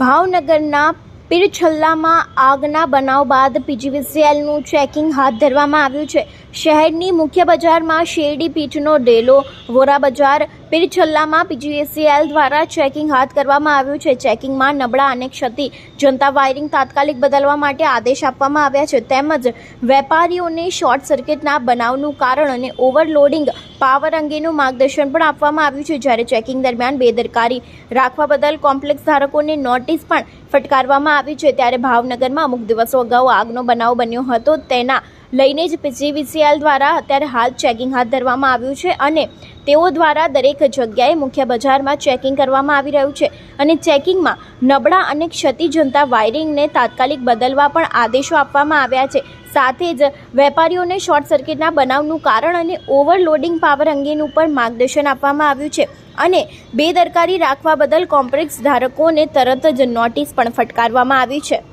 ભાવનગરના પીરછલ્લામાં આગના બનાવ બાદ પીજીવીસીએલનું ચેકિંગ હાથ ધરવામાં આવ્યું છે. શહેરની મુખ્ય બજારમાં શેરડી પીઠનો ડેલો, વોરા બજાર પીરછલ્લામાં પીજીએસસીએલ દ્વારા ચેકિંગ હાથ કરવામાં આવ્યું છે. ચેકિંગમાં નબળા અને ક્ષતિ જનતા વાયરિંગ તાત્કાલિક બદલવા માટે આદેશ આપવામાં આવ્યા છે. તેમજ વેપારીઓને શોર્ટ સર્કિટના બનાવનું કારણ અને ઓવરલોડિંગ પાવર અંગેનું માર્ગદર્શન પણ આપવામાં આવ્યું છે. જ્યારે ચેકિંગ દરમિયાન બેદરકારી રાખવા બદલ કોમ્પ્લેક્સ ધારકોને નોટિસ પણ ફટકારવામાં આવી છે. ત્યારે ભાવનગરમાં અમુક દિવસો અગાઉ આગનો બનાવ બન્યો હતો. તેના લઈને જ પીજીવીસીએલ દ્વારા અત્યારે હાલ ચેકિંગ હાથ ધરવામાં આવ્યું છે અને તેઓ દ્વારા દરેક જગ્યાએ મુખ્ય બજારમાં ચેકિંગ કરવામાં આવી રહ્યું છે અને ચેકિંગમાં નબળા અને ક્ષતિજનતા વાયરિંગને તાત્કાલિક બદલવા પણ આદેશો આપવામાં આવ્યા છે. સાથે જ વેપારીઓને શોર્ટ સર્કિટના બનાવનું કારણ અને ઓવરલોડિંગ પાવર અંગેનું પણ માર્ગદર્શન આપવામાં આવ્યું છે અને બેદરકારી રાખવા બદલ કોમ્પ્લેક્સ ધારકોને તરત જ નોટિસ પણ ફટકારવામાં આવી છે.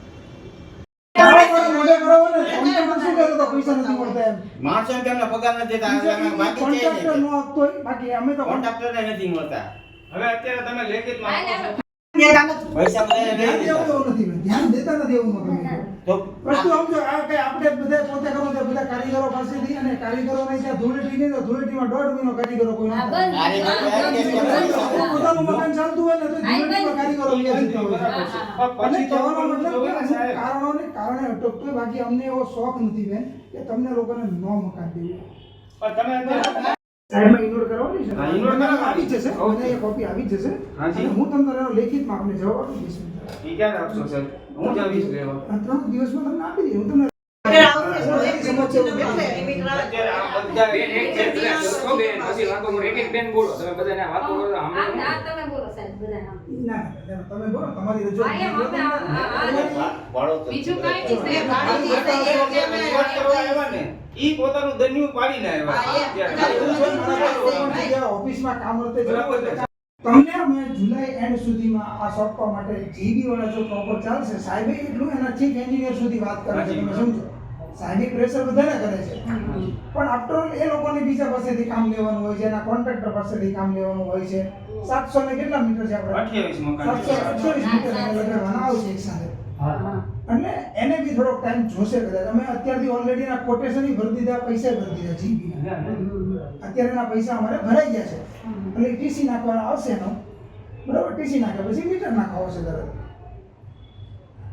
માણસો અમને પગાર નથી દેતા એટલે અમે તો નહીં. નથી મળતા હવે અત્યારે તમે લેખિતમાં આપો ધ્યાન દેતા નથી એવું લીધા. તો વસ્તુ સમજો આ કે આપણે બધા પોતે કરો છો બધા કારીગરો પાસેથી અને કારીગરો ને ત્યાં ધૂળેટી નહીં તો ધૂળેટીમાં દોઢ મહિનો કારીગરો કોઈ પોતાનું મકાન ચાલતું હોય ને તો ધૂળેટીમાં કારીગરો અને પછી કહેવાનો મતલબ કે. કારણોને કારણે અટકતો બાકી અમને એવો શોખ નથી બેન કે તમને લોકોને નો મકાન દેવું. પણ તમે સાહેબમાં ઇગ્નોર કરવાની છે? હા, ignore કરવાની. આવી જશે. ઓકે. કોપી આવી જશે. હું તમને લેખિત લેખિતમાં આપને જવાબ આપીશ. ઈ ક્યારે આપશો સર હું જ આવીશ લેવા આ ત્રણ દિવસમાં તમને આપી હું તમને તો આમ સાંભળો. ના આવ્યા ને ઈ પોતાનું દન્યું પાડીને આવ્યા. ઓફિસમાં કામ કરતે. તમને અમે જુલાઈ એન્ડ સુધીમાં આ સોંપવા માટે જીબી વાળા જો પ્રોપર ચાલશે સાહેબે એટલું એના ચીફ એન્જિનિયર સુધી વાત કરે છે તમે સમજો. સાહેબે પ્રેશર વધારે કરે છે. પણ આફ્ટર ઓલ એ લોકોને બીજા પાસેથી કામ લેવાનું હોય છે એના કોન્ટ્રાક્ટર પાસેથી કામ લેવાનું હોય છે. સાતસો ને કેટલા મીટર છે આપણે 28 મકાન. સાતસો અઠ્યાવીસ મીટર એને લગાડવાના આવશે એક સાથે. એટલે એને બી થોડોક ટાઈમ જોશે કદાચ. અમે અત્યારથી ઓલરેડી એના કોટેશન ભરી દીધા પૈસા ભરી દીધા જીબી અત્યારે એના પૈસા અમારે ભરાઈ ગયા છે. એટલે ટીસી નાખવાના આવશે એનો. બરાબર ટીસી નાખ્યા પછી મીટર નાખવા આવશે તરત.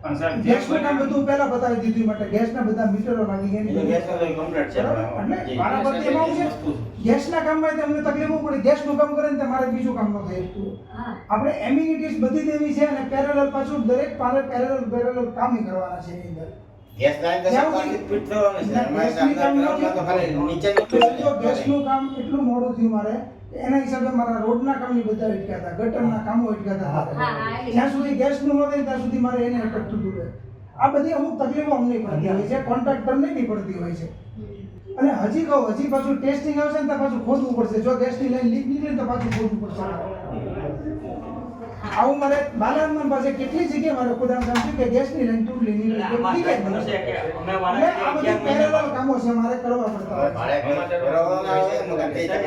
પણ બધું પહેલા બતાવી દીધું માટે. ગેસના બધા મીટરો લાગી ગયા. એટલે ગેસનો તો complete છે પણ એટલે જી. મારા પર એમાં છે. વસ્તુ છે. ગેસના કામમાં અમને તકલીફો પડે. ગેસનું કામ કરે ને તો મારે બીજું કામ ન થાય આપણે એમ્યુનિટીઝ બધી દેવી છે અને પેરેલલ પાછું દરેક પારે પેરેલલ પેરેલલ કામ કરવાના છે એની અંદર. ગેસ લાઈન તો જ્યાં ફિટ થવાની છે. અમારે ગેસની કામ. તો ખાલી કામ એટલું મોડું થયું મારે એના હિસાબે મારા રોડના કામની બધા અટક્યા હતા ગટરના કામો અટક્યા હતા જ્યાં સુધી ગેસનું ન થાય ત્યાં સુધી મારે એને અટકતું હતું રહે. આ બધી અમુક તકલીફો અમને પડતી હોય છે કોન્ટ્રાક્ટરને બી પડતી હોય છે. અને હજી કહું હજી પાછું ટેસ્ટિંગ આવશે ને તો પાછું ખોદવું પડશે. જો ગેસની લાઈન લીક નીકળે ને તો પાછું ખોદવું પડશે. આવું મારે બાલાનંદ પાસે કેટલી જગ્યાએ મારે ખોદાણ કામ કે ગેસની લાઈન તૂટલી લીકેજ બને છે. આ બધી પેરેલલ કામો છે મારે કરવા પડતા.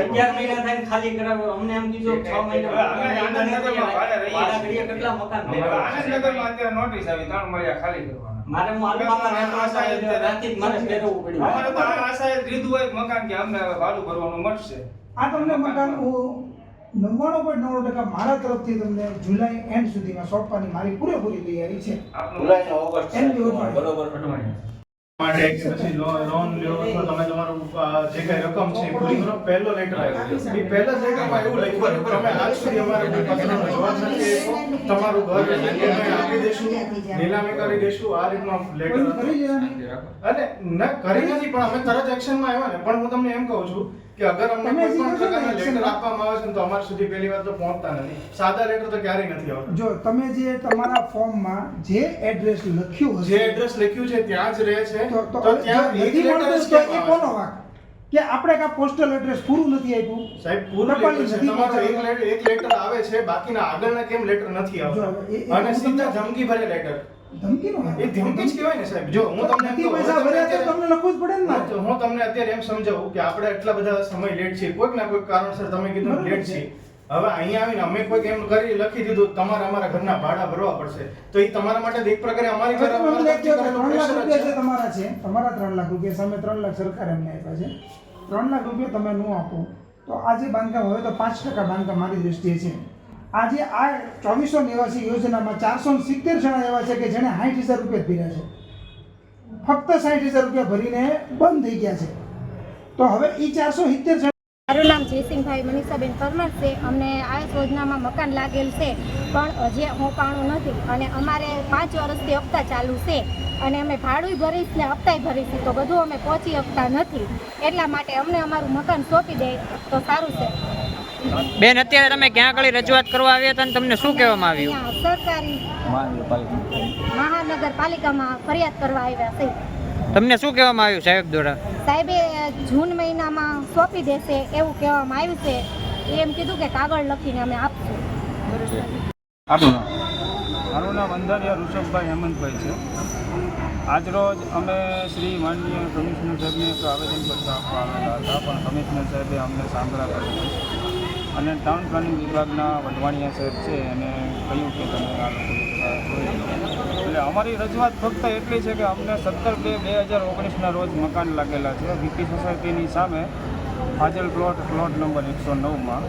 અગિયાર મહિના થાય ખાલી કરાવો. અમને એમ કીધું છ મહિના કેટલા મકાન? આનંદનગરમાં અત્યારે નોટિસ આવી ત્રણ મહિના ખાલી કરવા મારે ફેરવવું પડ્યું. અમારે તો લીધું હોય મકાન કે અમને હવે ભાડું ભરવાનું મળશે. આ તમને મકાન હું નવ્વાણું પોઈન્ટ નવ્વાણું ટકા મારા તરફથી તમને જુલાઈ એન્ડ સુધીમાં સોંપવાની મારી પૂરેપૂરી તૈયારી છે. માટે પછી લોન લ્યો અથવા તમે તમારું જે કઈ રકમ છે પૂરી કરો. પહેલો લેટર આવ્યો. એ પહેલા લેટરમાં એવું લખ્યું કે તમે આજ સુધી અમારે કોઈ પત્રનો જવાબ નથી તમારું ઘર અમે આપી દઈશું નીલામી કરી દઈશું આ રીતનો લેટર કરી લેવાની. અને ના કરી નથી પણ અમે તરત એક્શનમાં આવ્યા ને પણ હું તમને એમ કહું છું કે અગર અમને કોઈ પણ કહો છો ને પ્રકારના લેટર આપવામાં આવે છે તો અમારા સુધી પહેલી વાર તો પહોંચતા નથી. સાદા લેટર તો ક્યારેય નથી આવતા. જો તમે જે તમારા ફોર્મમાં જે એડ્રેસ લખ્યું જે એડ્રેસ લખ્યું છે ત્યાં જ રહે છે. તો ત્યાં એક લેટર કોનો વાંક? કે આપણે કા પોસ્ટલ એડ્રેસ પૂરું નથી આપ્યું? સાહેબ પૂરું તમારો એક લેટર એક લેટર આવે છે બાકીના આગળના કેમ લેટર નથી આવતા? અને સીધા ધમકી ભરે લેટર ધમકી નો એ ધમકી જ કહેવાય ને સાહેબ. જો હું તમને એમ પૈસા ભરે તો તમને લખવું જ પડે ને તો હું તમને અત્યારે એમ સમજાવું કે આપણે એટલા બધા સમય લેટ છે કોઈક ના કોઈક કારણસર તમે કીધું લેટ છે. હવે અહીંયા આવીને અમે કોઈ એમ કરી લખી દીધું તમારે અમારા ઘરના ભાડા ભરવા પડશે. તો એ તમારા માટે એક પ્રકારે અમારી ઘરે ત્રણ લાખ રૂપિયા છે. તમારા છે તમારા ત્રણ લાખ રૂપિયા સામે ત્રણ લાખ સરકાર એમને આપ્યા છે. ત્રણ લાખ રૂપિયા તમે ન આપો તો આજે બાંધકામ હવે તો પાંચ ટકા બાંધકામ મારી દૃષ્ટિએ છે. આજે આ ચોવીસો નિવાસી યોજનામાં ચારસો સિત્તેર જણા એવા છે કે જેણે સાઠ હજાર રૂપિયા ભર્યા છે. ફક્ત સાઠ હજાર રૂપિયા ભરીને બંધ થઈ ગયા છે. તો હવે એ ચારસો સિત્તેર મારું નામ જયસિંહભાઈ મનીષાબેન પરમાર છે. અમને આ યોજનામાં મકાન લાગેલ છે પણ હજી હોપાણું નથી. અને અમારે પાંચ વર્ષથી હપ્તા ચાલુ છે અને અમે ભાડું ભરીશ ને હપ્તાય ભરીશું તો બધું અમે પહોંચી શકતા નથી. એટલા માટે અમને અમારું મકાન સોંપી દે તો સારું છે. બેન અત્યારે તમે ક્યાં કળી રજૂઆત કરવા આવ્યા હતા તમને શું કહેવામાં આવ્યું? સરકારી મહાનગરપાલિકામાં ફરિયાદ કરવા આવ્યા છે. તમને શું કહેવામાં આવ્યું સાહેબ દ્વારા? સાહેબે જૂન મહિનામાં સોંપી દેશે એવું કહેવામાં આવ્યું છે. એમ કીધું કે કાગળ લખીને અમે આપશું. આપણું નામ? મારું નામ અંધારિયા ઋષભભાઈ હેમંતભાઈ છે. આજરોજ અમે શ્રી માનનીય કમિશનર સાહેબને એક આવેદનપત્ર આપવા આવેલા હતા પણ કમિશનર સાહેબે અમને સાંભળ્યા કરી અને ટાઉન પ્લાનિંગ વિભાગના વઢવાણિયા સાહેબ છે એને કહ્યું કે તમે આ એટલે અમારી રજૂઆત ફક્ત એટલી છે કે અમને સત્તર બે બે હજાર ઓગણીસના રોજ મકાન લાગેલા છે. વીપી સોસાયટીની સામે હાજલ પ્લોટ પ્લોટ નંબર એકસો નવમાં.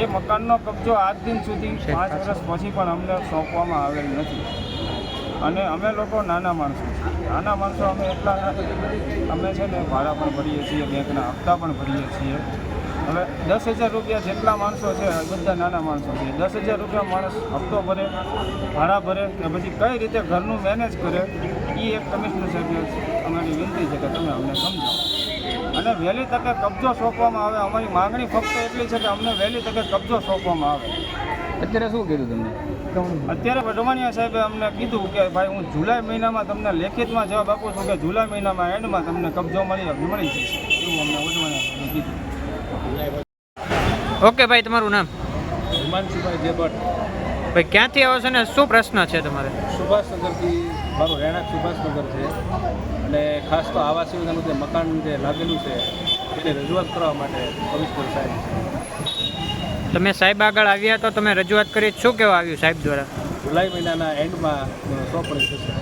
એ મકાનનો કબજો આજ દિન સુધી પાંચ વર્ષ પછી પણ અમને સોંપવામાં આવેલ નથી. અને અમે લોકો નાના માણસો નાના માણસો અમે એટલા અમે છે ને ભાડા પણ ભરીએ છીએ બેંકના હપ્તા પણ ભરીએ છીએ. હવે દસ હજાર રૂપિયા જેટલા માણસો છે બધા નાના માણસો છે. દસ હજાર રૂપિયા માણસ હપ્તો ભરે ભાડા ભરે કે પછી કઈ રીતે ઘરનું મેનેજ કરે એ એક કમિશનર સાહેબને અમારી વિનંતી છે કે તમે અમને સમજાવો. અને વહેલી તકે કબજો સોંપવામાં આવે. અમારી માંગણી ફક્ત એટલી છે કે અમને વહેલી તકે કબજો સોંપવામાં આવે. અત્યારે શું કીધું તમને? અત્યારે વઢવાણિયા સાહેબે અમને કીધું કે ભાઈ હું જુલાઈ મહિનામાં તમને લેખિતમાં જવાબ આપું છું કે જુલાઈ મહિનામાં એન્ડમાં તમને કબજો મળી મળી જશે. એવું અમને વઢવાણિયા સાહેબે કીધું. ઓકે ભાઈ તમારું નામ? હિમાંશુભાઈ જે ભટ્ટ ભાઈ ક્યાંથી આવો છો ને? શું પ્રશ્ન છે તમારે? સુભાષનગરથી મારું રહેણાંક સુભાષનગર છે. અને ખાસ તો આવાસ યોજનાનું જે મકાન જે લાગેલું છે એને રજૂઆત કરવા માટે કમિશનર સાહેબ તમે સાહેબ આગળ આવ્યા તો તમે રજૂઆત કરી. શું કહેવા આવ્યું સાહેબ દ્વારા? જુલાઈ મહિનાના એન્ડમાં સોંપણી થશે